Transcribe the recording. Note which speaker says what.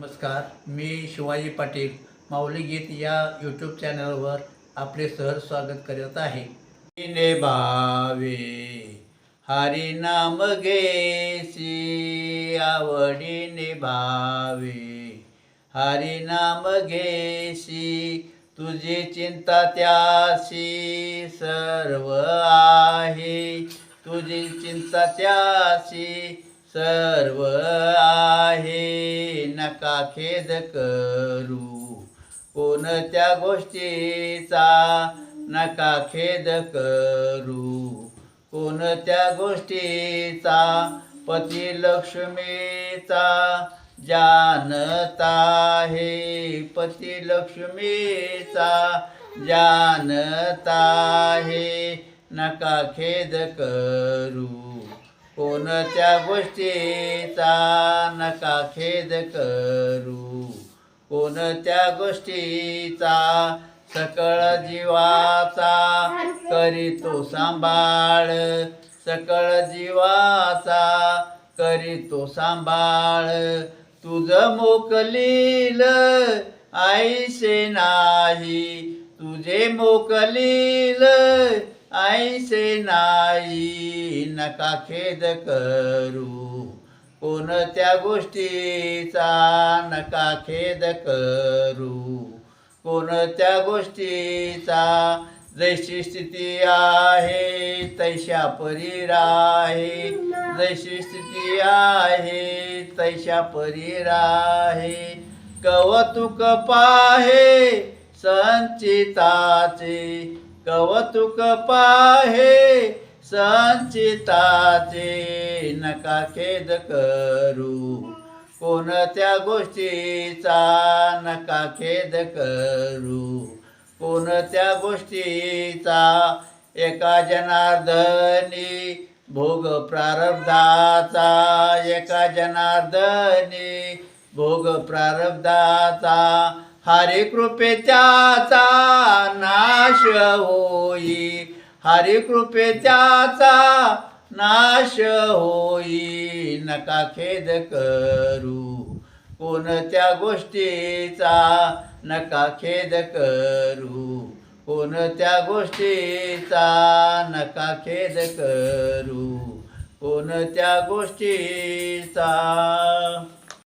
Speaker 1: नमस्कार मी शिवाजी पाटील माऊली गीत या यूट्यूब चॅनलवर आपले सहर स्वागत करत आहे. ने भावे हरी नाम घेसी आवडीने भावे. हरी नाम घेसी तुझी चिंता त्याशी सर्व आहे. तुझी चिंता त्याशी सर्व आहे नका खेद करू. कोणत्या गोष्टीचा नका खेद करू? कोणत्या गोष्टीचा? पती लक्ष्मीचा जानता आहे पती लक्ष्मीचा जानता आहे. नका खेद करू. कोणत्या गोष्टीचा नका खेद करू? कोणत्या गोष्टीचा सकळ जीवाचा करीतो सांभाळ? सकळ जीवाचा करीतो सांभाळ. तुझं मोकलील आईसे नाही. तुझे मोकलील ऐसे नाही नका खेद करू. कोणत्या गोष्टीचा नका खेद करू? कोणत्या गोष्टीचा जैशी स्थिती आहे तैशा परी आहे. जैशी स्थिती आहे तैशा परी आहे. कवतुक पाहे संचिताचे कवतुक पाहे संचिताचे नका खेद करू. कोणत्या गोष्टीचा नका खेद करू? कोणत्या गोष्टीचा एका जनार्दनी भोग प्रारब्धाचा एका जनार्दनी भोग प्रारब्धाचा हरी कृपेच्याचा नाश होई. हरी कृपेच्याचा नाश होई. नका खेद करू. कोणत्या गोष्टीचा नका खेद करू. कोणत्या गोष्टीचा नका खेद करू. कोणत्या गोष्टीचा